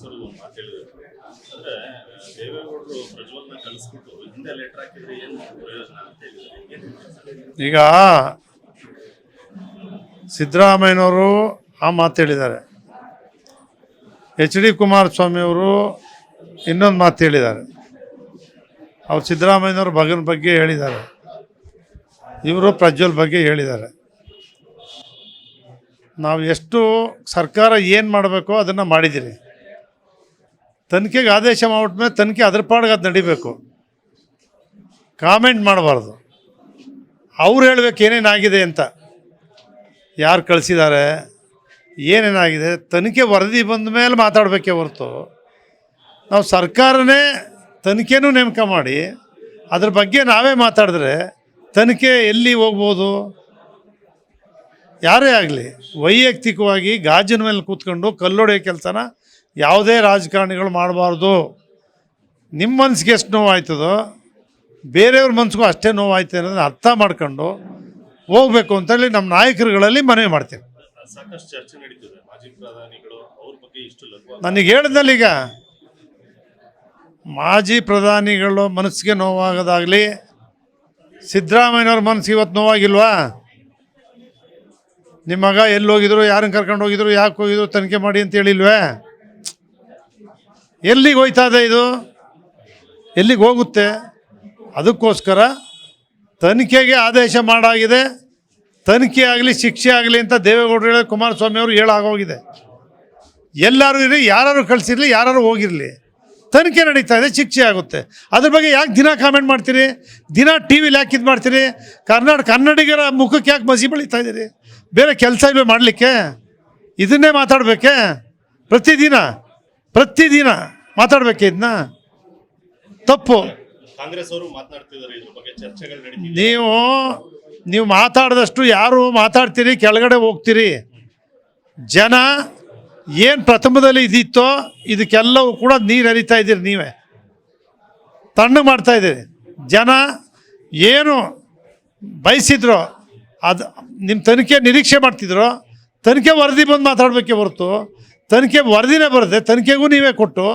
ಫಡ್ನವೀಸ್ ಒಂದು ಮಾತು ಹೇಳಿದ್ರು. ಅಂದ್ರೆ ದೇವೇಗೌಡರು ಪ್ರಜ್ವಲ್ನ ಕಳಿಸ್ಬಿಟ್ಟು ಹಿಂದೆ ಲೆಟರ್ ಹಾಕಿದ್ರೆ ಏನು ಪ್ರಯೋಜನ ಅಂತ ಹೇಳಿದ್ರು. ಈಗ ಸಿದ್ದರಾಮಯ್ಯನವರು ಆ ಮಾತು ಹೇಳಿದ್ದಾರೆ. ಎಚ್ ಡಿ ಕುಮಾರಸ್ವಾಮಿ ಅವರು ಇನ್ನೊಂದು ಮಾತು ಹೇಳಿದ್ದಾರೆ. ಅವ್ರು ಸಿದ್ದರಾಮಯ್ಯನವ್ರ ಮಗನ ಬಗ್ಗೆ ಹೇಳಿದ್ದಾರೆ. ಇವರು ಪ್ರಜ್ವಲ್ ಬಗ್ಗೆ ಹೇಳಿದ್ದಾರೆ. ನಾವು ಎಷ್ಟು ಸರ್ಕಾರ ಏನು ಮಾಡಬೇಕೋ ಅದನ್ನು ಮಾಡಿದ್ದೀರಿ ತನಿಖೆಗೆ ಆದೇಶ ಮಾಡ್ಬಿಟ್ಮೇಲೆ ತನಿಖೆ ಅದ್ರ ಪಾಡ್ಗೆ ಅದು ನಡಿಬೇಕು. ಕಾಮೆಂಟ್ ಮಾಡಬಾರ್ದು. ಅವ್ರು ಹೇಳ್ಬೇಕು ಏನೇನಾಗಿದೆ ಅಂತ. ಯಾರು ಕಳಿಸಿದ್ದಾರೆ, ಏನೇನಾಗಿದೆ, ತನಿಖೆ ವರದಿ ಬಂದ ಮೇಲೆ ಮಾತಾಡಬೇಕೇ ಹೊರತು. ನಾವು ಸರ್ಕಾರನೇ ತನಿಖೆನೂ ನೇಮಕ ಮಾಡಿ, ಅದ್ರ ಬಗ್ಗೆ ನಾವೇ ಮಾತಾಡಿದ್ರೆ ತನಿಖೆ ಎಲ್ಲಿ ಹೋಗ್ಬೋದು? ಯಾರೇ ಆಗಲಿ ವೈಯಕ್ತಿಕವಾಗಿ ಗಾಜಿನ ಮೇಲೆ ಕೂತ್ಕೊಂಡು ಕಲ್ಲೊಡೆಯೋ ಕೆಲಸನ ಯಾವುದೇ ರಾಜಕಾರಣಿಗಳು ಮಾಡಬಾರ್ದು. ನಿಮ್ಮ ಮನಸ್ಸಿಗೆ ಎಷ್ಟು ನೋವಾಯ್ತದೋ ಬೇರೆಯವ್ರ ಮನಸ್ಸಿಗೂ ಅಷ್ಟೇ ನೋವಾಯ್ತು ಅನ್ನೋದನ್ನ ಅರ್ಥ ಮಾಡ್ಕೊಂಡು ಹೋಗ್ಬೇಕು ಅಂತೇಳಿ ನಮ್ಮ ನಾಯಕರುಗಳಲ್ಲಿ ಮನವಿ ಮಾಡ್ತೀವಿ ಸಾಕಷ್ಟು ಚರ್ಚೆ ನಡೀತಿದೆ. ಮಾಜಿ ಪ್ರಧಾನಿಗಳು ಅವ್ರ ಬಗ್ಗೆ ಇಷ್ಟು ಲಘು ನನಗೆ ಹೇಳಿದ್ನಲ್ಲ ಈಗ ಮಾಜಿ ಪ್ರಧಾನಿಗಳು ಮನಸ್ಸಿಗೆ ನೋವಾಗೋದಾಗಲಿ ಸಿದ್ದರಾಮಯ್ಯವ್ರ ಮನಸ್ಸಿಗೆ ಇವತ್ತು ನೋವಾಗಿಲ್ವಾ? ನಿಮ್ಮ ಮಗ ಎಲ್ಲಿ ಹೋಗಿದ್ರು, ಯಾರನ್ನು ಕರ್ಕೊಂಡು ಹೋಗಿದ್ರು, ಯಾಕೆ ಹೋಗಿದ್ರು ತನಿಖೆ ಮಾಡಿ ಅಂತ ಹೇಳಿಲ್ವೇ? ಎಲ್ಲಿಗೆ ಹೋಯ್ತಾ ಇದೆ ಇದು? ಎಲ್ಲಿಗೆ ಹೋಗುತ್ತೆ? ಅದಕ್ಕೋಸ್ಕರ ತನಿಖೆಗೆ ಆದೇಶ ಮಾಡಾಗಿದೆ. ತನಿಖೆ ಆಗಲಿ, ಶಿಕ್ಷೆ ಆಗಲಿ ಅಂತ ದೇವೇಗೌಡರು ಹೇಳಿ ಕುಮಾರಸ್ವಾಮಿ ಅವರು ಹೇಳಾಗೋಗಿದೆ ಎಲ್ಲರೂ ಇರಲಿ ಯಾರು ಕಳಿಸಿರಲಿ ಯಾರು ಹೋಗಿರಲಿ. ತನಿಖೆ ನಡೀತಾ ಇದೆ, ಶಿಕ್ಷೆ ಆಗುತ್ತೆ. ಅದ್ರ ಬಗ್ಗೆ ಯಾಕೆ ದಿನ ಕಾಮೆಂಟ್ ಮಾಡ್ತೀರಿ? ದಿನ ಟಿ ವಿಲಿ ಯಾಕೆ ಮಾಡ್ತೀರಿ? ಕರ್ನಾಟಕ ಕನ್ನಡಿಗರ ಮುಖಕ್ಕೆ ಯಾಕೆ ಮಸಿ ಬೆಳೀತಾ ಇದ್ದೀರಿ? ಬೇರೆ ಕೆಲಸ ಇಲ್ವೇ ಮಾಡಲಿಕ್ಕೆ? ಇದನ್ನೇ ಮಾತಾಡಬೇಕೆ? ಪ್ರತಿದಿನ ಪ್ರತಿದಿನ ಮಾತಾಡಬೇಕೆ ಇದನ್ನ ತಪ್ಪು. ಕಾಂಗ್ರೆಸ್ ಅವರು ಮಾತನಾಡ್ತಿದ್ದಾರೆ ಇದ್ರ ಬಗ್ಗೆ ಚರ್ಚೆಗಳು ನಡೀತಿದೆ. ನೀವು ನೀವು ಮಾತಾಡಿದಷ್ಟು ಯಾರು ಮಾತಾಡ್ತೀರಿ ಕೆಳಗಡೆ ಹೋಗ್ತೀರಿ? ಜನ ಏನು ಪ್ರಥಮದಲ್ಲಿ ಇದಿತ್ತೋ ಇದಕ್ಕೆಲ್ಲವೂ ಕೂಡ ನೀರು ಹರಿತಾ ಇದ್ದೀರಿ ನೀವೇ. ತಣ್ಣಗೆ ಮಾಡ್ತಾ ಇದ್ದೀರಿ. ಜನ ಏನು ಬಯಸಿದ್ರೋ ಅದು ನಿಮ್ಮ ತನಿಖೆ ನಿರೀಕ್ಷೆ ಮಾಡ್ತಿದ್ರು, ತನಿಖೆ ವರದಿ ಬಂದು ಮಾತಾಡಬೇಕೆ ಹೊರತು, ತನಿಖೆ ವರದಿನೇ ಬರದೆ, ತನಿಖೆಗೂ ನೀವೇ ಕೊಟ್ಟು,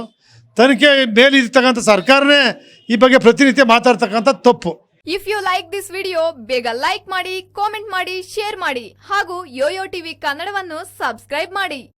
ತನಿಖೆ ಮೇಲೆ ಇರ್ತಕ್ಕಂಥ ಸರ್ಕಾರನೇ ಈ ಬಗ್ಗೆ ಪ್ರತಿನಿತ್ಯ ಮಾತಾಡ್ತಕ್ಕಂಥ ತಪ್ಪು. If you like this video ಬೇಗ ಲೈಕ್ ಮಾಡಿ ಕಾಮೆಂಟ್ ಮಾಡಿ ಶೇರ್ ಮಾಡಿ, ಹಾಗೂ ಯೋಯೋ ಟಿವಿ ಕನ್ನಡವನ್ನು ಸಬ್ಸ್ಕ್ರೈಬ್ ಮಾಡಿ.